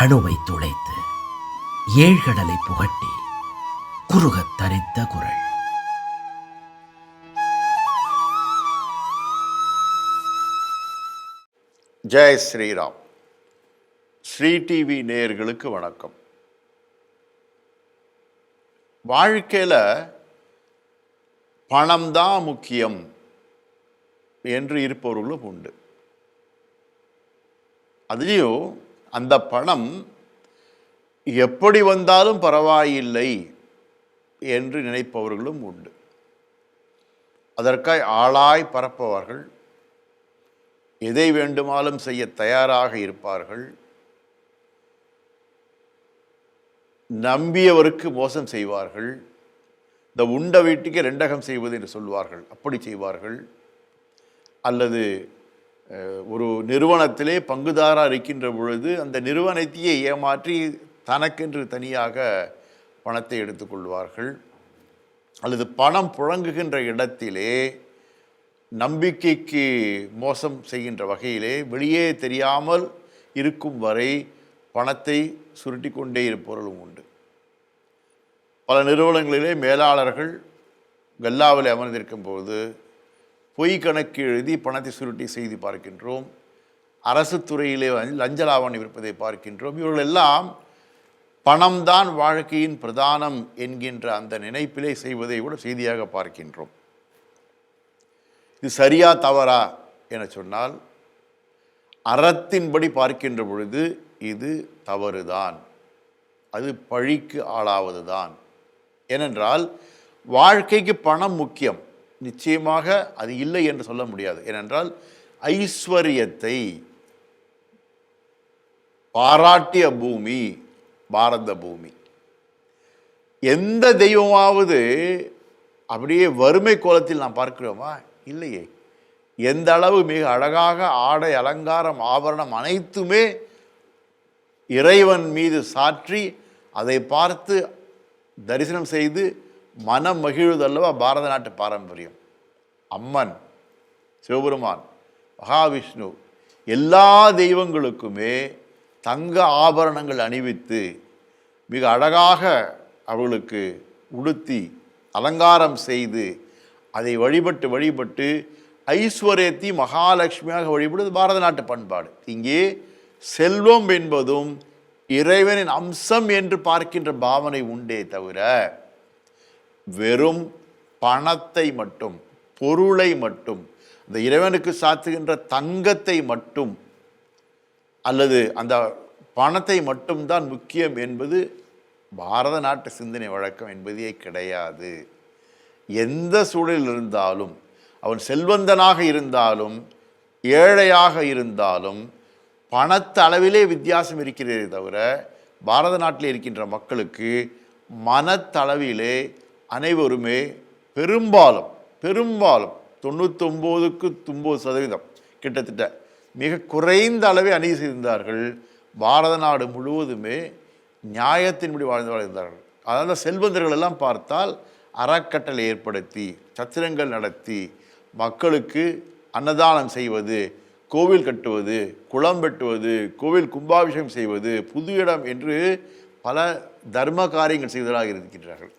அணுவை துளைத்து ஏழ்கடலை புகட்டி குறுகத் தரித்த குரல். ஜெய் ஸ்ரீராம். ஸ்ரீ டிவி நேயர்களுக்கு வணக்கம். வாழ்க்கையில் பணம் தான் முக்கியம் என்று இருப்பவர்களும் உண்டு. அதுலேயும் அந்த பணம் எப்படி வந்தாலும் பரவாயில்லை என்று நினைப்பவர்களும் உண்டு. அதற்காய் ஆளாய் பரப்பவர்கள் எதை வேண்டுமாலும் செய்ய தயாராக இருப்பார்கள். நம்பியவருக்கு மோசம் செய்வார்கள். இந்த உண்ட வீட்டுக்கு ரெண்டகம் செய்வது என்று சொல்வார்கள். அப்படி செய்வார்கள். அல்லது ஒரு நிறுவனத்திலே பங்குதாராக இருக்கின்ற பொழுது அந்த நிறுவனத்தையே ஏமாற்றி தனக்கென்று தனியாக பணத்தை எடுத்துக்கொள்வார்கள் அல்லது பணம் புழங்குகின்ற இடத்திலே நம்பிக்கைக்கு மோசம் செய்கின்ற வகையிலே வெளியே தெரியாமல் இருக்கும் வரை பணத்தை சுருட்டி கொண்டே இருப்பவர்களும் உண்டு. பல நிறுவனங்களிலே மேலாளர்கள் கல்லாவில் அமர்ந்திருக்கும் போது பொய் கணக்கு எழுதி பணத்தை சுருட்டி செய்து பார்க்கின்றோம். அரசு துறையிலே லஞ்ச லாவணி விற்பதை பார்க்கின்றோம். இவர்கள் எல்லாம் பணம்தான் வாழ்க்கையின் பிரதானம் என்கின்ற அந்த நினைப்பிலே செய்வதை கூட செய்தியாக பார்க்கின்றோம். இது சரியா தவறா என சொன்னால் அறத்தின்படி பார்க்கின்ற பொழுது இது தவறுதான். அது பழிக்கு ஆளாவதுதான். ஏனென்றால் வாழ்க்கைக்கு பணம் முக்கியம். நிச்சயமாக அது இல்லை என்று சொல்ல முடியாது. ஏனென்றால் ஐஸ்வர்யத்தை பாராட்டிய பூமி பாரத பூமி. எந்த தெய்வமாவது அப்படியே வறுமை கோலத்தில் நாம் பார்க்கிறோமா? இல்லையே. எந்த அளவு மிக அழகாக ஆடை அலங்காரம் ஆபரணம் அனைத்துமே இறைவன் மீது சாற்றி அதை பார்த்து தரிசனம் செய்து மனம் மகிழ்வதல்லவா பாரத நாட்டு பாரம்பரியம். அம்மன் சிவபெருமான் மகாவிஷ்ணு எல்லா தெய்வங்களுக்குமே தங்க ஆபரணங்கள் அணிவித்து மிக அழகாக அவர்களுக்கு உடுத்தி அலங்காரம் செய்து அதை வழிபட்டு வழிபட்டு ஐஸ்வர்யத்தை மகாலட்சுமியாக வழிபடுவது பாரத நாட்டு பண்பாடு. இங்கே செல்வம் என்பதும் இறைவனின் அம்சம் என்று பார்க்கின்ற பாவனை உண்டே தவிர வெறும் பணத்தை மட்டும் பொருளை மட்டும் அந்த இறைவனுக்கு சாத்துகின்ற தங்கத்தை மட்டும் அல்லது அந்த பணத்தை மட்டும்தான் முக்கியம் என்பது பாரத நாட்டு சிந்தனை வழக்கம் என்பதே கிடையாது. எந்த சூழலில் இருந்தாலும் அவன் செல்வந்தனாக இருந்தாலும் ஏழையாக இருந்தாலும் பணத்த அளவிலே வித்தியாசம் இருக்கிறதே தவிர பாரத நாட்டில் இருக்கின்ற மக்களுக்கு மனத்தளவிலே அனைவருமே பெரும்பாலும் பெரும்பாலும் தொண்ணூத்தொம்போதுக்கு தொம்பது சதவீதம் கிட்டத்தட்ட மிக குறைந்த அளவே அணி செய்திருந்தார்கள். பாரத நாடு முழுவதுமே நியாயத்தின்படி வாழ்ந்து வாழ்ந்தார்கள். அதாவது செல்வந்தர்கள் எல்லாம் பார்த்தால் அறக்கட்டளை ஏற்படுத்தி சத்திரங்கள் நடத்தி மக்களுக்கு அன்னதானம் செய்வது கோவில் கட்டுவது குளம் வெட்டுவது கோவில் கும்பாபிஷேகம் செய்வது புது இடம் என்று பல தர்ம காரியங்கள் செய்வதாக இருக்கின்றார்கள்.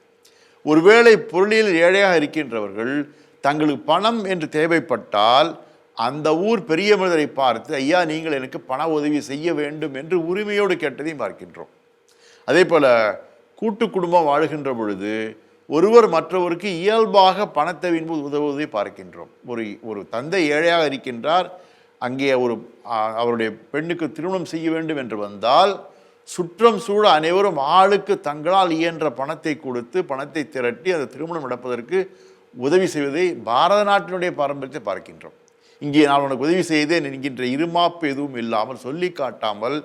ஒருவேளை பொருளில் ஏழையாக இருக்கின்றவர்கள் தங்களுக்கு பணம் என்று தேவைப்பட்டால் அந்த ஊர் பெரிய மனிதரை பார்த்து ஐயா நீங்கள் எனக்கு பண உதவி செய்ய வேண்டும் என்று உரிமையோடு கேட்டதையும் பார்க்கின்றோம். அதே போல் கூட்டு குடும்பம் வாழுகின்ற பொழுது ஒருவர் மற்றவருக்கு இயல்பாக பணத்தை போது உதவுவதை பார்க்கின்றோம். ஒரு ஒரு தந்தை ஏழையாக இருக்கின்றார் அங்கே ஒரு அவருடைய பெண்ணுக்கு திருமணம் செய்ய வேண்டும் என்று வந்தால் சுற்றம் சூழ அனைவரும் ஆளுக்கு தங்களால் இயன்ற பணத்தை கொடுத்து பணத்தை திரட்டி அந்த திருமணம் நடப்பதற்கு உதவி செய்வதை பாரத நாட்டினுடைய பாரம்பரியத்தை பார்க்கின்றோம். இங்கே நான் உனக்கு உதவி செய்தேன் என்கின்ற இருமாப்பு எதுவும் இல்லாமல் சொல்லி காட்டாமல்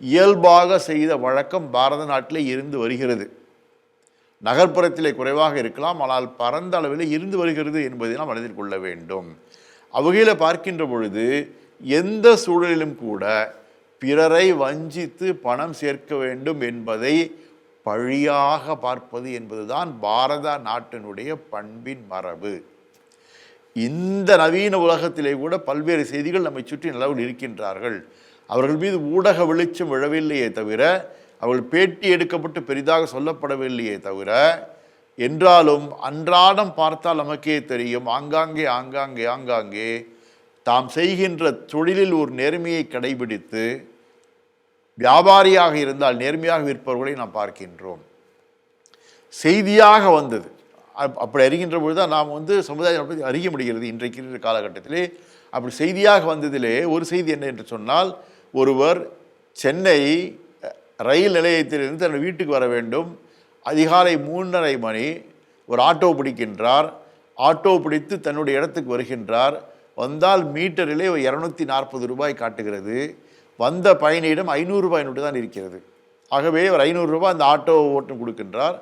இயல்பாக செய்த வழக்கம் பாரத நாட்டிலே இருந்து வருகிறது. நகர்ப்புறத்திலே குறைவாக இருக்கலாம் ஆனால் பரந்த அளவில் இருந்து வருகிறது என்பதை நாம் மனதில் கொள்ள வேண்டும். அவ்வகையில் பார்க்கின்ற பொழுது எந்த சூழலிலும் கூட பிறரை வஞ்சித்து பணம் சேர்க்க வேண்டும் என்பதை பழியாக பார்ப்பது என்பதுதான் பாரத நாட்டினுடைய பண்பின் மரபு. இந்த நவீன உலகத்திலே கூட பல்வேறு செய்திகள் நம்மை சுற்றி நிலவில் இருக்கின்றார்கள். அவர்கள் மீது ஊடக வெளிச்சம் விழவில்லையே தவிர அவர்கள் பேட்டி எடுக்கப்பட்டு பெரிதாக சொல்லப்படவில்லையே தவிர என்றாலும் அன்றாடம் பார்த்தால் நமக்கே தெரியும் ஆங்காங்கே ஆங்காங்கே ஆங்காங்கே தாம் செய்கின்ற தொழிலில் ஒரு நேர்மையை கடைபிடித்து வியாபாரியாக இருந்தால் நேர்மையாக விற்பவர்களை நாம் பார்க்கின்றோம். செய்தியாக வந்தது. அப்- அப்படி அறிகின்ற பொழுது தான் நாம் வந்து சமுதாயம் பற்றி அறிய முடிகிறது இன்றைக்கு காலகட்டத்திலே. அப்படி செய்தியாக வந்ததிலே ஒரு செய்தி என்ன என்று சொன்னால் ஒருவர் சென்னை ரயில் நிலையத்திலிருந்து தன் வீட்டுக்கு வர வேண்டும். அதிகாலை மூன்றரை மணி ஒரு ஆட்டோ பிடிக்கின்றார். ஆட்டோ பிடித்து தன்னுடைய இடத்துக்கு வருகின்றார். வந்தால் மீட்டரிலே இரநூத்தி நாற்பது ரூபாய் காட்டுகிறது. வந்த பயணியிடம் ஐநூறுரூபாய் நோட்டு தான் இருக்கிறது. ஆகவே ஒரு ஐநூறுரூபா அந்த ஆட்டோ ஓட்டம் கொடுக்கின்றார்.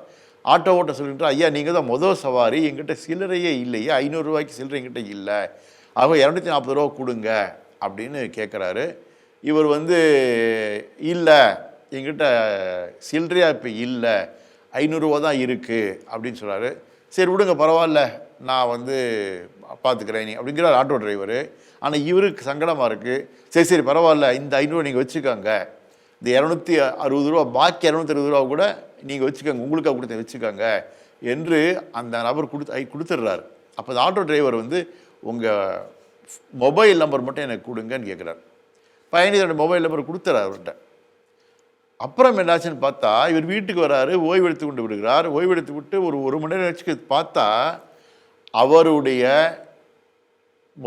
ஆட்டோ ஓட்ட சொல்கின்றார் ஐயா நீங்கள் தான் மொதல் சவாரி எங்கிட்ட சில்லறையே இல்லையே ஐநூறுரூவாய்க்கு சில்லறை எங்கிட்ட இல்லை. ஆக இரநூத்தி நாற்பது ரூபா கொடுங்க அப்படின்னு கேட்குறாரு இவர் வந்து இல்லை எங்கிட்ட சில்லறையாக இப்போ இல்லை ஐநூறுரூவா தான் இருக்குது அப்படின்னு சொல்கிறாரு சரி விடுங்க பரவாயில்ல. நான் வந்து பார்த்துக்கிறேன் நீ அப்படிங்கிறார் ஆட்டோ டிரைவர். ஆனால் இவருக்கு சங்கடமாக இருக்குது சரி சரி பரவாயில்ல. இந்த ஐநூறு நீங்கள் வச்சுக்கோங்க. இந்த இரநூத்தி அறுபது ரூபா பாக்கி இரநூத்தி அறுபது ரூபா கூட நீங்கள் வச்சுக்கோங்க. உங்களுக்காக கொடுத்த வச்சுக்கோங்க என்று அந்த நபர் கொடுத்து ஐ கொடுத்துட்றாரு. அப்போ அந்த ஆட்டோ டிரைவர் வந்து உங்கள் மொபைல் நம்பர் மட்டும் எனக்கு கொடுங்கன்னு கேட்குறாரு பயணி மொபைல் நம்பர் கொடுத்துறாரு அவர்கிட்ட. அப்புறம் என்னாச்சுன்னு பார்த்தா இவர் வீட்டுக்கு வராரு ஓய்வெடுத்து கொண்டு விடுகிறார். ஓய்வெடுத்து விட்டு ஒரு ஒரு மணி நேரம் கழிச்சு பார்த்தா அவருடைய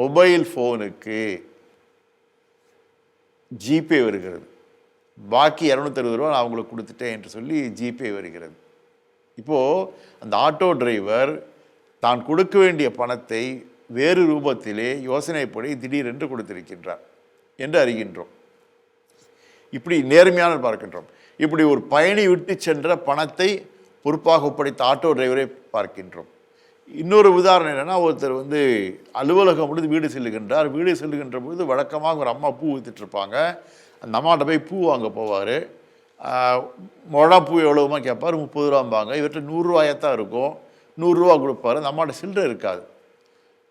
மொபைல் ஃபோனுக்கு ஜிபே வருகிறது. பாக்கி இரநூத்தறுபது ரூபா நான் அவங்களுக்கு கொடுத்துட்டேன் என்று சொல்லி ஜிபே வருகிறது. இப்போது அந்த ஆட்டோ டிரைவர் தான் கொடுக்க வேண்டிய பணத்தை வேறு ரூபத்திலே யோசனைப்படி திடீரென்று கொடுத்திருக்கின்றார் என்று அறிகின்றோம். இப்படி நேர்மையான பார்க்கின்றோம். இப்படி ஒரு பயணி விட்டு சென்ற பணத்தை பொறுப்பாக ஒப்படைத்த ஆட்டோ டிரைவரை பார்க்கின்றோம். இன்னொரு உதாரணம் என்னென்னா ஒருத்தர் வந்து அலுவலகம் முடிந்து வீடு செல்லுகின்றார். வீடு செல்லுகின்ற பொழுது வழக்கமாக ஒரு அம்மா பூ ஊற்றிட்டுருப்பாங்க அந்த அம்மாட்ட போய் பூ வாங்க போவார். மொழா பூ எவ்வளவுமா கேட்பார்? முப்பது ரூபாம்பாங்க. இவர்கிட்ட நூறுரூவாயத்தான் இருக்கும். நூறுரூவா கொடுப்பாரு. அந்த அம்மாட்ட சில்லறை இருக்காது.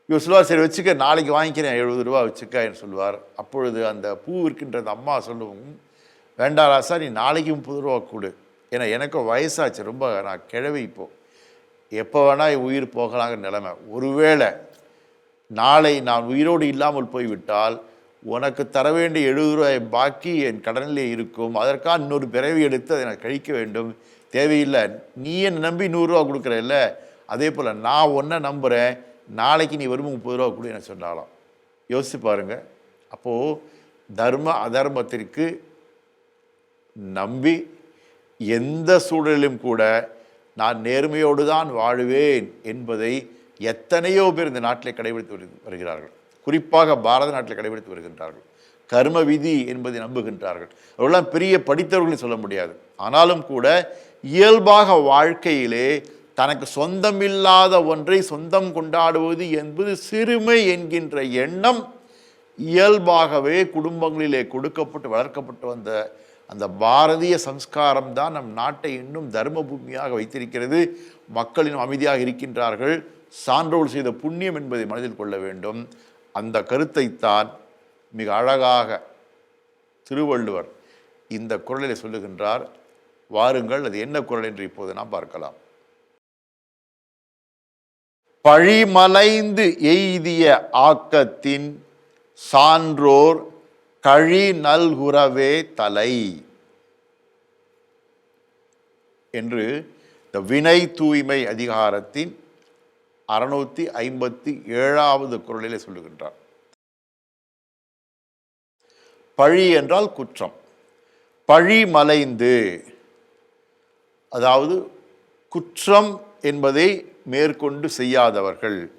இவர் சொல்லுவார் சரி வச்சுக்க நாளைக்கு வாங்கிக்கிறேன். எழுபது ரூபா வச்சுக்க என்று சொல்லுவார். அப்பொழுது அந்த பூ இருக்கின்ற அந்த அம்மா சொல்லுவோம் வேண்டாம் ராசா நீ நாளைக்கு முப்பது ரூபா கொடு. ஏன்னா எனக்கும் வயசாச்சு. ரொம்ப நான் கிழவி இப்போது எப்போ வேணால் என் உயிர் போகலாங்கிற நிலைமை. ஒருவேளை நாளை நான் உயிரோடு இல்லாமல் போய்விட்டால் உனக்கு தர வேண்டிய எழுபது ரூபாய் பாக்கி என் கடனிலே இருக்கும். அதற்காக இன்னொரு பிறவி எடுத்து அதை நான் கழிக்க வேண்டும். தேவையில்லை. நீ என்னை நம்பி நூறுரூவா கொடுக்குறல்ல. அதே போல் நான் ஒன்றை நம்புகிறேன் நாளைக்கு நீ வரும் முப்பது ரூபா கொடு எனக்கு சொன்னாலாம் யோசிச்சு பாருங்கள் அப்போது தர்ம அதர்மத்திற்கு நம்பி எந்த சூழலிலும் கூட நான் நேர்மையோடு தான் வாழுவேன் என்பதை எத்தனையோ பேர் இந்த நாட்டில் கடைபிடித்து வருகிறார்கள். குறிப்பாக பாரத நாட்டில் கடைபிடித்து வருகின்றார்கள். கர்ம விதி என்பதை நம்புகின்றார்கள். அவர்களெல்லாம் பெரிய படித்தவர்கள் சொல்ல முடியாது. ஆனாலும் கூட இயல்பாக வாழ்க்கையிலே தனக்கு சொந்தமில்லாத ஒன்றை சொந்தம் கொண்டாடுவது என்பது சிறுமை என்கின்ற எண்ணம் இயல்பாகவே குடும்பங்களிலே கொடுக்கப்பட்டு வளர்க்கப்பட்டு வந்த அந்த பாரதிய சம்ஸ்காரம் தான் நம் நாட்டை இன்னும் தர்ம பூமியாக வைத்திருக்கிறது. மக்களின் அமைதியாக இருக்கின்றார்கள். சான்றோல் செய்த புண்ணியம் என்பதை மனதில் கொள்ள வேண்டும். அந்த கருத்தைத்தான் மிக அழகாக திருவள்ளுவர் இந்த குரலில் சொல்லுகின்றார். வாருங்கள் அது என்ன குரல் என்று இப்போது நாம் பார்க்கலாம். பழிமலைந்து எய்திய ஆக்கத்தின் சான்றோர் கழி நல்குறவே தலை என்று இந்த வினை தூய்மை அதிகாரத்தின் அறுநூத்தி ஐம்பத்தி ஏழாவது குரலிலே சொல்லுகின்றார். பழி என்றால் குற்றம். பழி மலைந்து அதாவது குற்றம் என்பதை மேற்கொண்டு செய்யாதவர்கள்.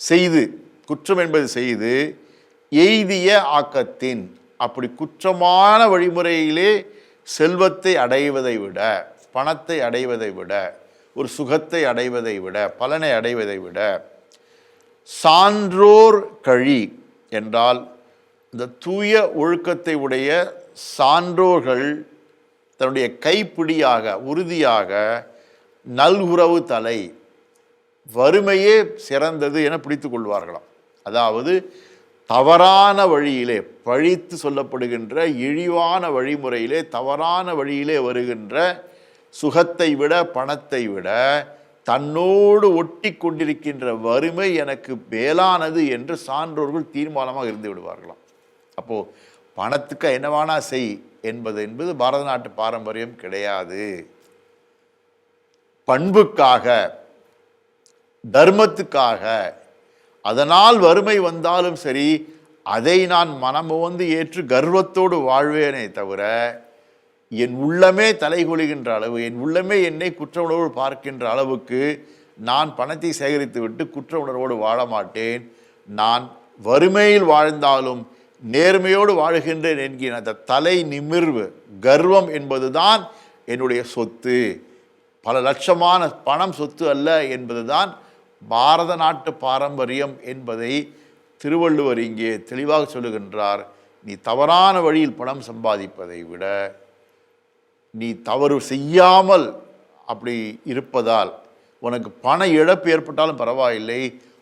செய்து குற்றம் என்பது செய்து எய்திய ஆக்கத்தின் அப்படி குற்றமான வழிமுறையிலே செல்வத்தை அடைவதை விட பணத்தை அடைவதை விட ஒரு சுகத்தை அடைவதை விட பலனை அடைவதை விட சான்றோர் கழி என்றால் இந்த தூய ஒழுக்கத்தை உடைய சான்றோர்கள் தன்னுடைய கைப்பிடியாக உறுதியாக நல்குறவு தலை வறுமையே சிறந்தது என பிடித்து கொள்வார்களாம். அதாவது தவறான வழியிலே பழித்து சொல்லப்படுகின்ற இழிவான வழிமுறையிலே தவறான வழியிலே வருகின்ற சுகத்தை விட பணத்தை விட தன்னோடு ஒட்டி கொண்டிருக்கின்ற வறுமை எனக்கு மேலானது என்று சான்றோர்கள் தீர்மானமாக இருந்து விடுவார்களாம். அப்போது பணத்துக்கு என்னவானா செய் என்பது என்பது பாரத நாட்டு பாரம்பரியம் கிடையாது. பண்புக்காக தர்மத்துக்காக அதனால் வறுமை வந்தாலும் சரி அதை நான் மனமுவந்து ஏற்று கர்வத்தோடு வாழ்வேனே தவிர என் உள்ளமே தலைகொழுகின்ற அளவு என் உள்ளமே என்னை குற்ற உணர்வோடு பார்க்கின்ற அளவுக்கு நான் பணத்தை சேகரித்து விட்டு குற்ற உணர்வோடு வாழ மாட்டேன் நான் வறுமையில் வாழ்ந்தாலும் நேர்மையோடு வாழ்கின்றேன் என்கிற அந்த தலை நிமிர்வு கர்வம் என்பதுதான் என்னுடைய சொத்து. பல லட்சமான பணம் சொத்து அல்ல என்பதுதான் பாரத நாட்டு பாரம்பரியம் என்பதை திருவள்ளுவர் இங்கே தெளிவாக சொல்லுகின்றார். நீ தவறான வழியில் பணம் சம்பாதிப்பதை விட நீ தவறு செய்யாமல் அப்படி இருப்பதால் உனக்கு பண இழப்பு ஏற்பட்டாலும் பரவாயில்லை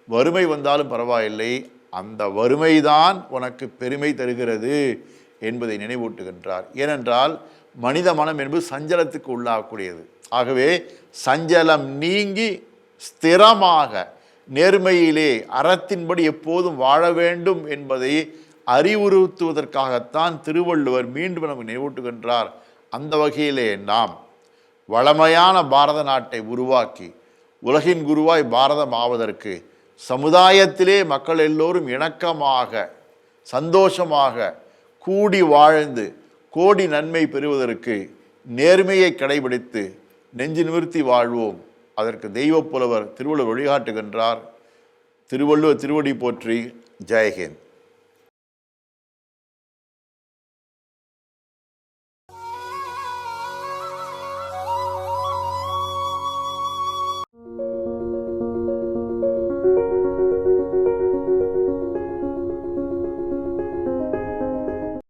வறுமை வந்தாலும் பரவாயில்லை அந்த வறுமைதான் உனக்கு பெருமை தருகிறது என்பதை நினைவூட்டுகின்றார். ஏனென்றால் மனித மனம் என்பது சஞ்சலத்துக்கு உள்ளாகக்கூடியது. ஆகவே சஞ்சலம் நீங்கி ஸ்திரமாக நேர்மையிலே அறத்தின்படி எப்போதும் வாழ வேண்டும் என்பதை அறிவுறுத்துவதற்காகத்தான் திருவள்ளுவர் மீண்டும் நமக்கு நினைவூட்டுகின்றார். அந்த வகையிலே நாம் வளமையான பாரத நாட்டை உருவாக்கி உலகின் குருவாய் பாரதம் ஆவதற்கு சமுதாயத்திலே மக்கள் எல்லோரும் இணக்கமாக சந்தோஷமாக கூடி வாழ்ந்து கோடி நன்மை பெறுவதற்கு நேர்மையை கடைபிடித்து நெஞ்சு நிமிர்த்தி வாழ்வோம். அதற்கு தெய்வப் புலவர் திருவள்ளுவர் வழிகாட்டுகின்றார். திருவள்ளுவர் திருவடி போற்றி ஜெயஹிந்த்